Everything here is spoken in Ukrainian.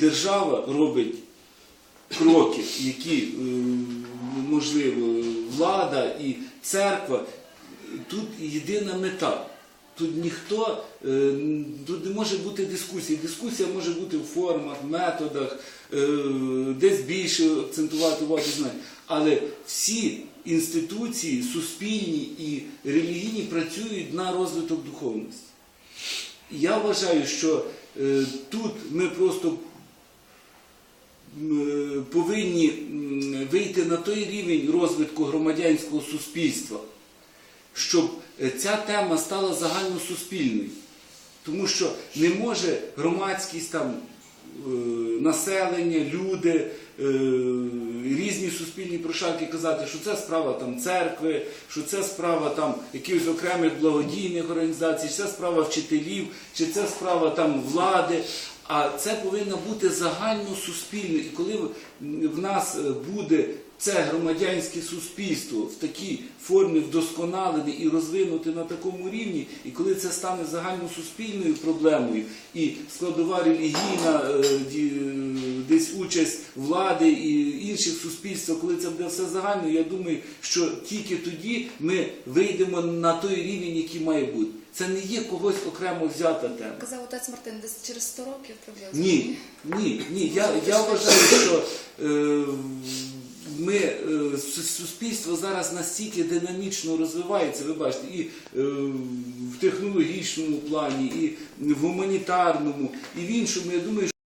держава робить кроки, які, е, можливо, влада і церква, тут єдина мета. Тут ніхто, е, тут не може бути дискусії. Дискусія може бути в формах, методах, е, десь більше акцентувати увагу знань. Але всі інституції, суспільні і релігійні працюють на розвиток духовності. Я вважаю, що тут ми просто повинні вийти на той рівень розвитку громадянського суспільства, щоб е, ця тема стала загальносуспільною. Тому що не може громадськість там е, населення, люди, е, різні суспільні прошарки казати, що це справа там церкви, що це справа там якихось окремих благодійних організацій, чи це справа вчителів, чи це справа там влади. А це повинно бути загальносуспільне. І коли в- нас е, буде це громадянське суспільство в такій формі вдосконалене і розвинуте на такому рівні, і коли це стане загальносуспільною проблемою, і складова релігійна е, десь участь влади і інших суспільств, коли це буде все загально, я думаю, що тільки тоді ми вийдемо на той рівень, який має бути. Це не є когось окремо взята тема. Казав отець Мартин, десь через 100 років приблизно. Ні, ні, ні. Я, я вважаю, що е, ми, е, суспільство зараз настільки динамічно розвивається, ви бачите, і е, в технологічному плані, і в гуманітарному, і в іншому. Я думаю,